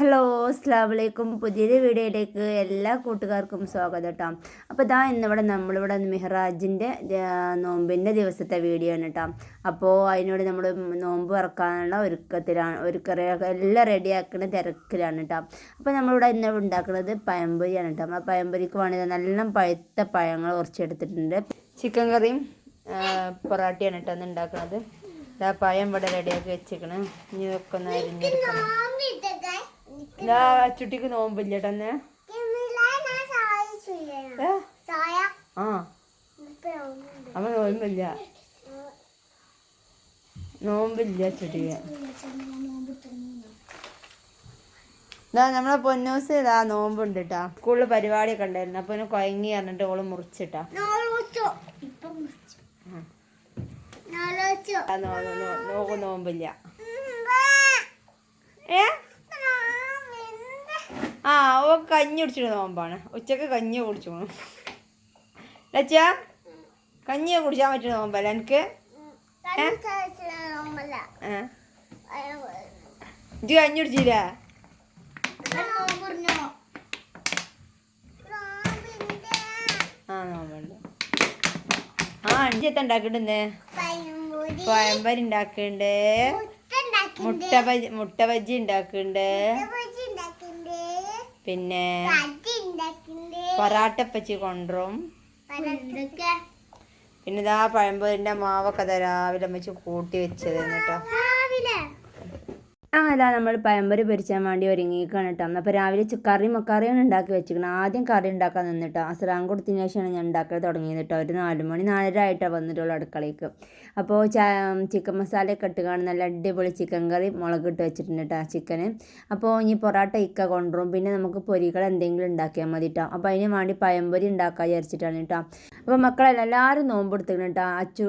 Hello അസ്ലാമലൈക്കും പുതിയൊരു വീഡിയോയിലേക്ക് എല്ലാ കൂട്ടുകാർക്കും സ്വാഗതം കേട്ടോ. അപ്പോൾ ഇതാ ഇന്നിവിടെ നമ്മളിവിടെ മെഹ്റാജിന്റെ നോമ്പിന്റെ ദിവസത്തെ വീഡിയോ ആണ് കേട്ടോ. അപ്പോൾ അതിനോട് നമ്മൾ നോമ്പ് ഇറക്കാനുള്ള ഒരുക്കത്തിലാണ് ഒരുക്കറി എല്ലാം റെഡിയാക്കുന്ന തിരക്കിലാണ് കേട്ടോ. അപ്പോൾ നമ്മളിവിടെ ഇന്ന് ഉണ്ടാക്കുന്നത് പഴംപൊരിയാണ് കേട്ടോ. ആ പഴംപൊരിക്ക് വേണ്ടി നല്ല പഴുത്ത പഴങ്ങൾ കുറച്ചെടുത്തിട്ടുണ്ട് ചിക്കൻ കറിയും പൊറാട്ടയാണ് കേട്ടോ അന്ന് ഉണ്ടാക്കുന്നത് പഴം ഇവിടെ റെഡിയാക്കി വെച്ചേക്കണ് ഇനി വെക്കുന്ന അരിഞ്ഞെടുക്കണം. ഇതാ അച്ചുട്ടിക്ക് നോമ്പില്ല തന്നെ? ആ. അമ്മ നോമ്പില്ല? നോമ്പില്ല അച്ചുട്ടിക്ക്. ഇതാ നമ്മളെ പൊന്നൂസ് ഇതാ നോമ്പുണ്ട് കേട്ടാ സ്കൂളിൽ പരിപാടിയൊക്കെ ഉണ്ടായിരുന്നു. അപ്പൊ കൊയങ്ങി പറഞ്ഞിട്ട് ഓൾ മുറിച്ചിട്ടാ. ആ, നോ- നോ- നോ- നോക്ക് നോമ്പില്ല. ഏ? ആ ഓ കഞ്ഞി കുടിച്ചിട്ട് നോമ്പാണ് ഉച്ചയ്ക്ക് കഞ്ഞി കുടിച്ചു. ലച്ച കഞ്ഞി കുടിച്ചാൻ പറ്റുന്ന നോമ്പല്ല എനിക്ക് ഇത് കഞ്ഞി കുടിച്ചില്ല? ആ നോമ്പുണ്ട് ആ അഞ്ചെത്ത ഉണ്ടാക്കിട്ടുണ്ടേ പഴംപരി ഉണ്ടാക്കുന്നുണ്ട് മുട്ട ബജി മുട്ട ബജ്ജി ഉണ്ടാക്കുന്നുണ്ട് പിന്നെ പൊറാട്ടപ്പച്ചി കൊണ്ടുവരും. പിന്നെ ഇതാ പഴംപൊരിന്റെ മാവൊക്കെ രാവിലെ വെച്ച് കൂട്ടി വെച്ചത് കേട്ടോ. അങ്ങനെ നമ്മൾ പഴംപൊരി പൊരിച്ചാൻ വേണ്ടി ഒരുങ്ങിക്കാണ് കേട്ടോ. അപ്പോൾ രാവിലെ കറി കറിയാണ് ഉണ്ടാക്കി വെച്ചിരിക്കണം. ആദ്യം കറി ഉണ്ടാക്കാൻ നിന്നിട്ടോ അസ്രാം കൊടുത്തതിന് ശേഷമാണ് ഞാൻ ഉണ്ടാക്കാൻ തുടങ്ങിയത് കേട്ടോ. ഒരു നാല് മണി നാലര ആയിട്ടാണ് വന്നിട്ടുള്ളൂ അടുക്കളയ്ക്ക് അപ്പോൾ ചിക്കൻ മസാലയൊക്കെ ഇട്ട് കാണുന്ന നല്ല അടിപൊളി ചിക്കൻ കറി മുളക് ഇട്ട് വെച്ചിട്ടുണ്ട് കേട്ടോ ചിക്കന്. അപ്പോൾ ഇനി പൊറോട്ട ഇക്ക കൊണ്ടുവരും. പിന്നെ നമുക്ക് പൊരികൾ എന്തെങ്കിലും ഉണ്ടാക്കിയാൽ മതി കേട്ടോ. അപ്പോൾ അതിന് വേണ്ടി പഴംപൊരി ഉണ്ടാക്കാൻ വിചാരിച്ചിട്ടാണ് കേട്ടോ. അപ്പോൾ മക്കളെല്ലാം എല്ലാവരും നോമ്പ് എടുത്തിക്കണം കേട്ടോ. അച്ചു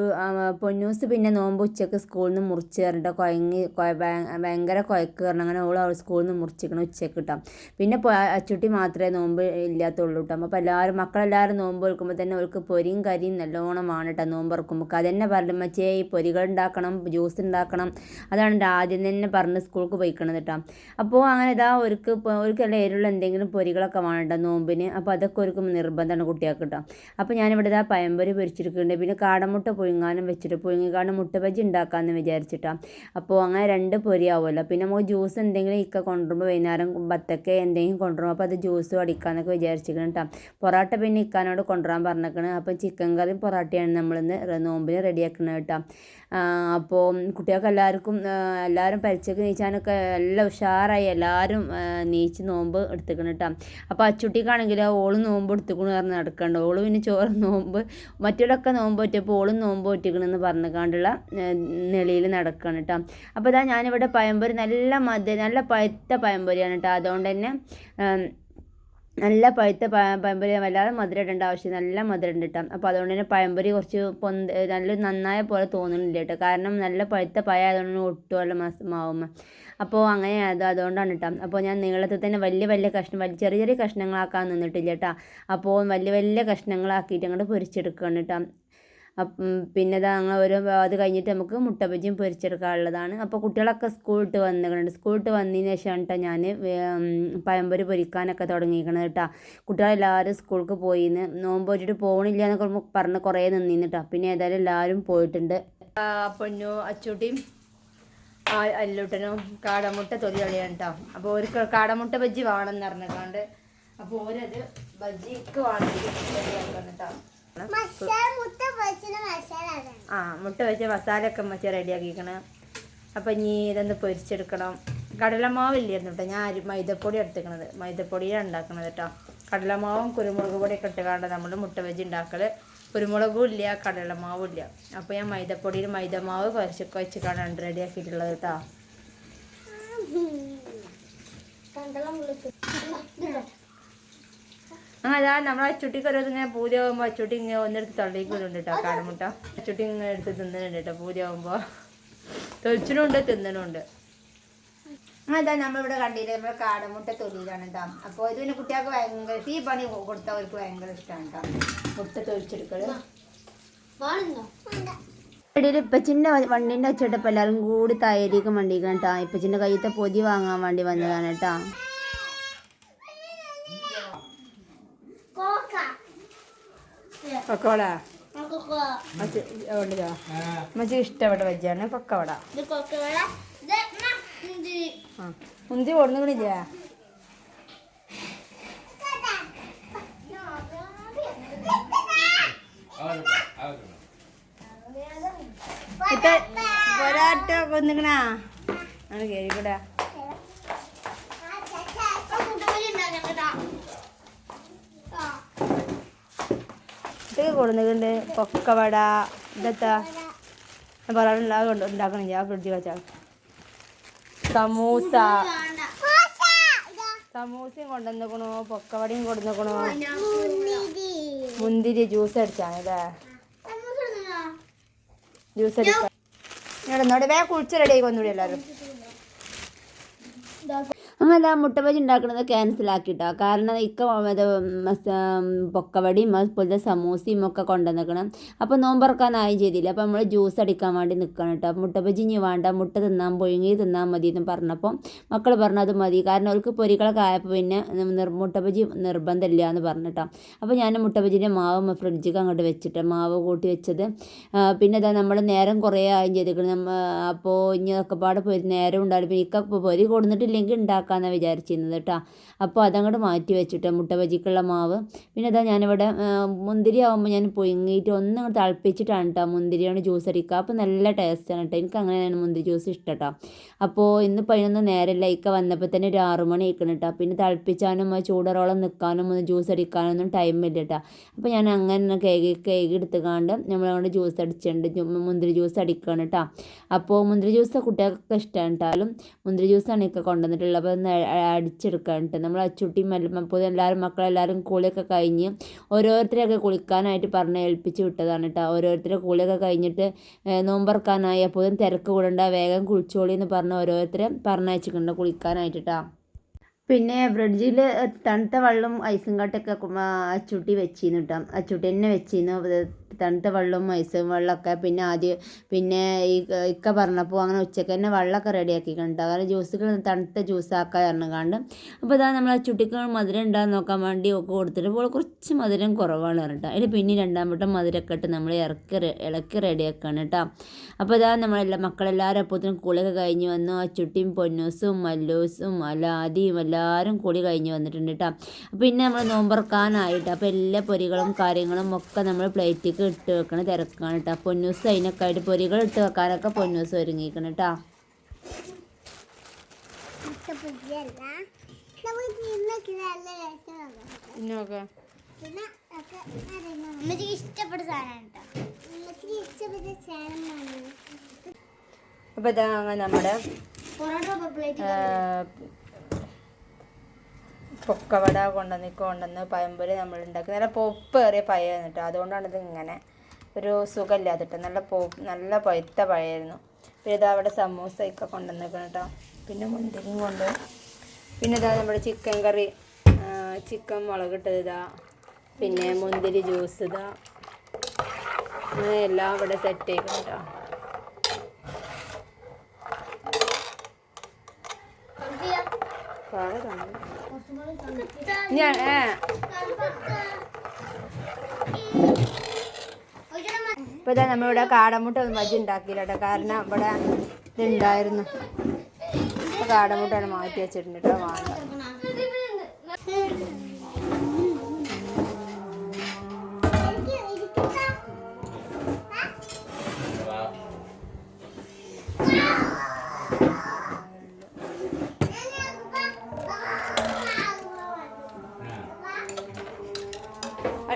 പൊന്നൂസ് പിന്നെ നോമ്പ് ഉച്ചയ്ക്ക് സ്കൂളിൽ നിന്ന് മുറിച്ച് കയറിട്ട് കുഴങ്ങി കൊ- ഭയ- ഭയങ്കര കുഴക്ക് കാരണം അങ്ങനെ ഓൾ അവൾ സ്കൂളിൽ നിന്ന് മുറിച്ചിരിക്കണം ഉച്ചയ്ക്ക് കിട്ടാം പിന്നെ അച്ചുട്ടി മാത്രമേ നോമ്പ് ഇല്ലാത്തുള്ളൂ കേട്ടോ അപ്പോൾ എല്ലാവരും മക്കളെല്ലാവരും നോമ്പ് വെക്കുമ്പോൾ തന്നെ അവൾക്ക് പൊരിയും കരിയും നല്ലോണമാണ് കേട്ടോ നോമ്പ് ഇറക്കുമ്പോൾ അതന്നെ പറഞ്ഞു മച്ചേ ഈ പൊരികൾ ഉണ്ടാക്കണം ജ്യൂസ് ഉണ്ടാക്കണം അതാണ് ആദ്യം തന്നെ പറഞ്ഞ് സ്കൂൾക്ക് പോയിക്കണത് കേട്ടോ അപ്പോൾ അങ്ങനെ ഇതാ ഒരുക്ക് അവർക്ക് എല്ലാം എരിവുള്ള എന്തെങ്കിലും പൊരികളൊക്കെ വേണം കേട്ടോ നോമ്പിന്. അപ്പോൾ അതൊക്കെ ഒരുക്കും നിർബന്ധമാണ് കുട്ടികൾക്ക് കേട്ടോ അപ്പോൾ ഞാനിവിടെ ഇതാ പയമ്പൊരി പൊരിച്ചെടുക്കുന്നുണ്ട് പിന്നെ കാടമുട്ട പുഴുങ്ങാനും വെച്ചിട്ട് പുഴുങ്ങിക്കാണ്ട് മുട്ട ബജി ഉണ്ടാക്കാമെന്ന് വിചാരിച്ചിട്ടാണ് അപ്പോൾ അങ്ങനെ രണ്ട് പൊരിയാവുമല്ലോ പിന്നെ നമുക്ക് ജ്യൂസ് എന്തെങ്കിലും ഇക്ക കൊണ്ടുവരുമ്പോൾ വൈകുന്നേരം ബത്തക്ക എന്തെങ്കിലും കൊണ്ടുവരും അപ്പോൾ അത് ജ്യൂസ് അടിക്കാമെന്നൊക്കെ വിചാരിച്ചിരിക്കണം കേട്ടോ പൊറോട്ട പിന്നെ ഇക്കാനോട് കൊണ്ടുവരാൻ പറഞ്ഞേക്കണ് അപ്പോൾ ചിക്കൻ കറിയും പൊറോട്ടയാണ് നമ്മളിന്ന് നോമ്പിന് റെഡിയാക്കുന്നത് കേട്ടോ അപ്പോൾ കുട്ടികൾക്ക് എല്ലാവർക്കും എല്ലാവരും പരിച്ചക്ക് നീച്ചാനൊക്കെ എല്ലാം ഉഷാറായി എല്ലാവരും നീച്ച് നോമ്പ് എടുത്തുക്കണം കേട്ടോ അപ്പോൾ അച്ചുട്ടിക്കാണെങ്കിൽ ഓൾ നോമ്പ് എടുത്തുക്കണെന്ന് പറഞ്ഞ് നടക്കണ്ട. ഓൾ പിന്നെ ചോറ് നോമ്പ് മറ്റുള്ളൊക്കെ നോമ്പ് പറ്റിയപ്പോൾ ഓളും നോമ്പ് പറ്റിക്കണമെന്ന് പറഞ്ഞുകൊണ്ടുള്ള നിലയിൽ നടക്കണം കേട്ടോ അപ്പോൾ ഇതാ ഞാനിവിടെ പഴംപൊരി നല്ല മധുര നല്ല പഴുത്ത പഴംപൊരിയാണ് കേട്ടോ അതുകൊണ്ട് തന്നെ നല്ല പഴുത്ത പഴംപൊരി വല്ലാതെ മധുരം ഇടേണ്ട ആവശ്യം നല്ല മധുരം ഉണ്ട് കേട്ടോ അപ്പോൾ അതുകൊണ്ട് തന്നെ പഴംപൊരി കുറച്ച് പൊന്ത് നല്ല നന്നായ പോലെ തോന്നുന്നില്ല കേട്ടോ കാരണം നല്ല പഴുത്ത പഴം ആയതുകൊണ്ട് ഒട്ടുമല്ല മസ് മാവുമ്മ. അപ്പോൾ അങ്ങനെ അത് അതുകൊണ്ടാണ് കേട്ടോ അപ്പോൾ ഞാൻ നീളത്തിൽ തന്നെ വലിയ വലിയ കഷ്ണം വലിയ ചെറിയ ചെറിയ കഷ്ണങ്ങളാക്കാൻ നിന്നിട്ടില്ല കേട്ടോ അപ്പോൾ വലിയ വലിയ കഷ്ണങ്ങളാക്കിയിട്ട് അങ്ങോട്ട് പൊരിച്ചെടുക്കുകയാണ് കേട്ടോ പിന്നെ ഇതാ ഞങ്ങൾ ഓരോ അത് കഴിഞ്ഞിട്ട് നമുക്ക് മുട്ട ബജിയും പൊരിച്ചെടുക്കാനുള്ളതാണ്. അപ്പോൾ കുട്ടികളൊക്കെ സ്കൂളിട്ട് വന്നിട്ടുണ്ട് സ്കൂളിട്ട് വന്നതിന് ശേഷമാണ് കേട്ടോ ഞാൻ പഴംപൊരി പൊരിക്കാനൊക്കെ തുടങ്ങിയിരിക്കണത് കേട്ടോ കുട്ടികളെല്ലാവരും സ്കൂൾക്ക് പോയിന്ന്. നോമ്പ് വെച്ചിട്ട് പോകണില്ല എന്നൊക്കെ പറഞ്ഞ് കുറേ നിന്നിന്ന് പിന്നെ ഏതായാലും എല്ലാവരും പോയിട്ടുണ്ട്. പൊന്നു അച്ചൂട്ടിയും അല്ലൂട്ടനും കാടമുട്ട തൊലി കളിയാണ് കേട്ടോ അപ്പോൾ ഒരു കാടമുട്ട ബജ്ജി വേണമെന്ന് പറഞ്ഞിട്ടുണ്ട് അപ്പോൾ ഓരത് ബജ്ജിക്ക് റെഡിയാക്കണം കേട്ടോ ആ മുട്ട വെച്ച ഒക്കെ വെച്ച് റെഡിയാക്കിക്കണം അപ്പം ഇനി ഇതൊന്ന് പൊരിച്ചെടുക്കണം. കടലമാവില്ലായിരുന്നു കേട്ടോ. ഞാൻ അരി മൈദപ്പൊടി എടുത്തിക്കണത് മൈദപ്പൊടിയാണ് ഉണ്ടാക്കണത് കേട്ടോ. കടലമാവും കുരുമുളക് പൊടിയൊക്കെ ഇട്ടുകാണ്ട് നമ്മൾ മുട്ട വെച്ച് ഉണ്ടാക്കൽ കുരുമുളകും ഇല്ല കടലമാവും ഇല്ല. അപ്പോൾ ഞാൻ മൈദപ്പൊടിയിൽ മൈദമാവ് കുഴച്ചൊക്കെ വെച്ചിട്ടാണ് റെഡിയാക്കിയിട്ടുള്ളത് കേട്ടോ. ആ അതാ നമ്മൾ അച്ചുട്ടിക്ക് പൂജ ആകുമ്പോൾ അച്ചുട്ടി ഇങ്ങനെ ഒന്നെടുത്ത് തള്ളിക്ക് വരുന്നുണ്ട് കേട്ടോ കാടമുട്ട. അച്ചുട്ടി ഇങ്ങനെ എടുത്ത് തിന്നുന്നുണ്ട് കേട്ടോ പൂജ ആകുമ്പോൾ തൊളിച്ചിനുണ്ട് തിന്നണുണ്ട് അതാ നമ്മളിവിടെ കണ്ടില്ലേ നമ്മുടെ കാടമുട്ട തൊലിയിലാണ് കേട്ടോ അപ്പോൾ ഇത് പിന്നെ കുട്ടികൾക്ക് ഭയങ്കര ഈ പണി കൊടുത്താൽ അവർക്ക് ഭയങ്കര ഇഷ്ടമാണ് കേട്ടോ മുട്ട തൊഴിച്ചെടുക്കൽ ഇടയിൽ ഇപ്പച്ചിന്റെ വണ്ടീന്റെ ഒച്ചയിട്ടപ്പോൾ എല്ലാവരും കൂടി തയ്യലേക്ക് വണ്ടിക്കണം കേട്ടോ ഇപ്പച്ചിന്റെ കയ്യത്തെ പൊതി വാങ്ങാൻ വേണ്ടി വന്നതാണ് കേട്ടോ പക്കവട? മജി മച്ചി ഇഷ്ടപ്പെട്ട വെജാണ് പക്കവട. മുന്തി. കൊടുന്നില്ല ഒരാട്ടോ കൊന്നിക്കണാ ആണ് കേറിക്കൂടാ ഇതൊക്കെ കൊടുക്കുന്നുണ്ട് പൊക്കവട ഇതെത്താ. ഞാൻ പറയാനുള്ള കൊണ്ട് ഉണ്ടാക്കണില്ല ആ ഫ്രിഡ്ജിൽ വെച്ചാൽ സമൂസ. സമൂസയും കൊണ്ടുവന്നേക്കണു പൊക്കവടയും കൊണ്ടുവന്നേക്കണു മുന്തിരി ജ്യൂസ് അടിച്ചാണ് അല്ലേ ജ്യൂസ് അടിക്കാം ഇവിടെ നോടെ വേഗം കുളിച്ച് റെഡി ആയി വന്നൂടെ എല്ലാവരും. അങ്ങനെ ആ മുട്ടബജി ഉണ്ടാക്കുന്നത് ക്യാൻസൽ ആക്കിട്ടോ. കാരണം ഇക്ക പൊക്കവടിയും അതുപോലത്തെ സമൂസയും ഒക്കെ കൊണ്ടുവന്നിക്കണം. അപ്പോൾ നോമ്പറക്കാനായും ചെയ്തില്ല? അപ്പോൾ നമ്മൾ ജ്യൂസ് അടിക്കാൻ വേണ്ടി നിൽക്കണം കേട്ടോ മുട്ടബജി ഇനി വേണ്ട. മുട്ട തിന്നാൻ പുഴുങ്ങി തിന്നാൽ മതി എന്ന് പറഞ്ഞപ്പോൾ മക്കൾ പറഞ്ഞു അത് മതി. കാരണം അവർക്ക് പൊരികളൊക്കെ ആയപ്പോൾ പിന്നെ നിർ മുട്ടബജി നിർബന്ധമില്ല എന്ന് പറഞ്ഞിട്ടോ അപ്പോൾ ഞാൻ മുട്ടബജിന്റെ മാവ് ഫ്രിഡ്ജിൽ അങ്ങോട്ട് വെച്ചിട്ട് മാവ് കൂട്ടി വെച്ചത്. പിന്നെ ഇതാ നമ്മൾ നേരം കുറേ ആയും ചെയ്തിരിക്കണം അപ്പോൾ ഇനി ഒക്കെ പാടെ പോയി നേരം ഉണ്ടാവും പിന്നെ ഇക്ക പൊരി കൊടുത്തിട്ടില്ലെങ്കിൽ ഉണ്ടാക്കാമെന്നാണ് വിചാരിച്ചിരുന്നത് കേട്ടോ. അപ്പോൾ അതങ്ങോട്ട് മാറ്റി വെച്ചിട്ട് മുട്ട ബജിക്കുള്ള മാവ്. പിന്നെ അതാ ഞാനിവിടെ മുന്തിരി ആകുമ്പോൾ ഞാൻ പുഴുങ്ങിയിട്ട് ഒന്ന് തിളപ്പിച്ചിട്ടാണ് കേട്ടോ മുന്തിരിയാണ് ജ്യൂസ് അടിക്കുക. അപ്പോൾ നല്ല ടേസ്റ്റാണ് കേട്ടോ എനിക്ക് അങ്ങനെയാണ് മുന്തിരി ജ്യൂസ് ഇഷ്ടം കേട്ടോ അപ്പോൾ ഇന്ന് പതിനൊന്ന് നേരമില്ല ഇക്ക വന്നപ്പോൾ തന്നെ ഒരു ആറു മണി ആയിക്കണം കേട്ടോ പിന്നെ തിളപ്പിച്ചാനും ചൂടറോളം നിൽക്കാനും ഒന്ന് ജ്യൂസ് അടിക്കാനൊന്നും ടൈമില്ല കേട്ടോ അപ്പോൾ ഞാൻ അങ്ങനെ കേക്ക് കേക്ക് എടുത്തുകൊണ്ട് നമ്മളങ്ങോട്ട് ജ്യൂസ് അടിച്ചിട്ടുണ്ട് മുന്തിരി ജ്യൂസ് അടിക്കുകയാണ് കേട്ടോ അപ്പോൾ മുന്തിരി ജ്യൂസ് കുട്ടികൾക്കൊക്കെ ഇഷ്ടമാണ് കേട്ടാലും മുന്തിരി ജ്യൂസാണ് ഇക്ക കൊണ്ടുവന്നിട്ടുള്ളത്. അപ്പോൾ ഒന്ന് അടിച്ചെടുക്കാൻ നമ്മൾ അച്ചുട്ടി മല്ലപ്പൊതി എല്ലാവരും മക്കളെല്ലാവരും കുളിയൊക്കെ കഴിഞ്ഞ് ഓരോരുത്തരെയൊക്കെ കുളിക്കാനായിട്ട് പറഞ്ഞ് ഏൽപ്പിച്ച് വിട്ടതാണ് കേട്ടോ ഓരോരുത്തരെ കുളിയൊക്കെ കഴിഞ്ഞിട്ട് നോമ്പറക്കാനായി അപ്പോഴും തിരക്ക് കൂടണ്ട വേഗം കുളിച്ചോളി എന്ന് പറഞ്ഞ് ഓരോരുത്തരെ പറഞ്ഞയച്ചിട്ടുണ്ട് കുളിക്കാനായിട്ട് കേട്ടോ പിന്നെ ഫ്രിഡ്ജിൽ തണുത്ത വെള്ളം ഐസും കട്ടൊക്കെ അച്ചുട്ടി വെച്ചിരുന്നു കേട്ടോ അച്ചുട്ടി തന്നെ വെച്ചിരുന്നു തണുത്ത വെള്ളവും മൈസൂർ വെള്ളമൊക്കെ പിന്നെ ആദ്യം പിന്നെ ഈ ഇക്ക പറഞ്ഞപ്പോൾ അങ്ങനെ ഉച്ചയ്ക്ക് തന്നെ വെള്ളമൊക്കെ റെഡിയാക്കി കണ്ടു കാരണം ജ്യൂസുകൾ തണുത്ത ജ്യൂസാക്കാൻ ഇറങ്ങാണ്ട് അപ്പോൾ ഇതാ നമ്മൾ ചുട്ടിക്ക് മധുരം ഉണ്ടാകാൻ നോക്കാൻ വേണ്ടി ഒക്കെ കൊടുത്തിട്ട് കുറച്ച് മധുരം കുറവാണ് കേട്ടോ അതിൽ പിന്നെ രണ്ടാം വട്ടം മധുരമൊക്കെ ഇട്ട് നമ്മൾ ഇറക്കി ഇളക്കി റെഡിയാക്കുകയാണ് കേട്ടോ. അപ്പോൾ ഇതാ നമ്മളെല്ലാ മക്കളെല്ലാവരും അപ്പോഴത്തേനും കുളിയൊക്കെ കഴിഞ്ഞ് വന്നു. ആ ചുട്ടിയും പൊന്നൂസും മല്ലൂസും അലാദിയും എല്ലാവരും കുളി കഴിഞ്ഞ് വന്നിട്ടുണ്ട് കേട്ടോ. പിന്നെ നമ്മൾ നോമ്പറക്കാനായിട്ട് അപ്പോൾ എല്ലാ പൊരികളും കാര്യങ്ങളും ഒക്കെ നമ്മൾ പ്ലേറ്റിലേക്ക് ഇട്ട് വെക്കണ തിരക്കാണ് കേട്ടോ പൊന്നൂസ് അതിനൊക്കെ ആയിട്ട് പൊരികൾ ഇട്ട് വെക്കാനൊക്കെ പൊന്നൂസ് ഒരുങ്ങിക്കണം കേട്ടോ അപ്പൊ ഇതാ ഇഷ്ടപ്പെട്ട സാധനമാണ് കേട്ടോ അമ്മച്ചിക്ക് ഇഷ്ടപ്പെട്ട സാധനമാണ് അപ്പോൾ ഇതാ അങ്ങനെ നമ്മുടെ പൊറോട്ട പ്ലേറ്റ് ആ, പൊക്കവട കൊണ്ടുവന്ന് കൊണ്ടുവന്ന് പഴംപൊരി നമ്മൾ ഉണ്ടാക്കി നല്ല പൊപ്പ് ഏറിയ പഴയാണ് കേട്ടോ. അതുകൊണ്ടാണ് ഇത് ഇങ്ങനെ ഒരു സുഖമില്ലാതിട്ട് നല്ല പോ നല്ല പഴുത്ത പഴമായിരുന്നു. പിന്നെ ഇതാ അവിടെ സമൂസ ഒക്കെ കൊണ്ടുവന്നേക്കണം കേട്ടോ. പിന്നെ മുന്തിരിയും കൊണ്ട്. പിന്നെ ഇതാ നമ്മുടെ ചിക്കൻ കറി. ചിക്കൻ മുളകിട്ടത് ഇതാ. പിന്നെ മുന്തിരി ജ്യൂസ് ഇതാ. അങ്ങനെ എല്ലാം ഇവിടെ സെറ്റ് ചെയ്യണം കേട്ടോ പാടെ കാണുന്നു ഞാൻ ഇപ്പൊ ഇതാ നമ്മളിവിടെ കാടമുട്ട വജി ഉണ്ടാക്കിയില്ല കാരണം ഇവിടെ ഇതുണ്ടായിരുന്നു. കാടമുട്ടാണ് മാറ്റി വെച്ചിട്ടുണ്ട് കേട്ടോ വേണ്ട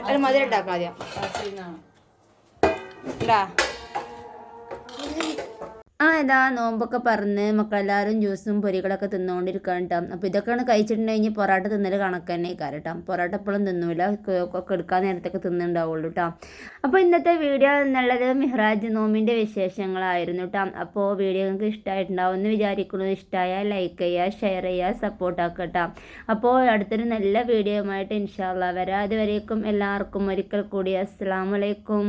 ഒരു മധുരം ഉണ്ടാക്കാം ആദ്യം. ഉണ്ടാ ഇതാ നോമ്പൊക്കെ പറഞ്ഞ് മക്കളെല്ലാവരും ജ്യൂസും പൊരികളൊക്കെ തിന്നുകൊണ്ടിരിക്കണം കേട്ടോ അപ്പോൾ ഇതൊക്കെയാണ് കഴിച്ചിട്ടുണ്ടെങ്കിൽ പൊറോട്ട തിന്നൽ കണക്ക് തന്നെ കേട്ടോ പൊറോട്ട എപ്പോഴും തിന്നൂല. ഒക്കെ എടുക്കാൻ നേരത്തൊക്കെ തിന്നുണ്ടാവുള്ളൂ കേട്ടോ അപ്പോൾ ഇന്നത്തെ വീഡിയോ എന്നുള്ളത് മിഹ്റാജ് നോമിന്റെ വിശേഷങ്ങളായിരുന്നു കേട്ടോ അപ്പോൾ വീഡിയോ നിങ്ങൾക്ക് ഇഷ്ടമായിട്ടുണ്ടാവും എന്ന് വിചാരിക്കുന്നു. ഇഷ്ടമായാൽ ലൈക്ക് ചെയ്യുക ഷെയർ ചെയ്യുക സപ്പോർട്ട് ആക്കുക കേട്ടോ അപ്പോൾ അടുത്തൊരു നല്ല വീഡിയോയുമായിട്ട് ഇൻഷാല്ല വരാം. അതുവരേക്കും എല്ലാവർക്കും ഒരിക്കൽ കൂടി അസ്സാം വലൈക്കും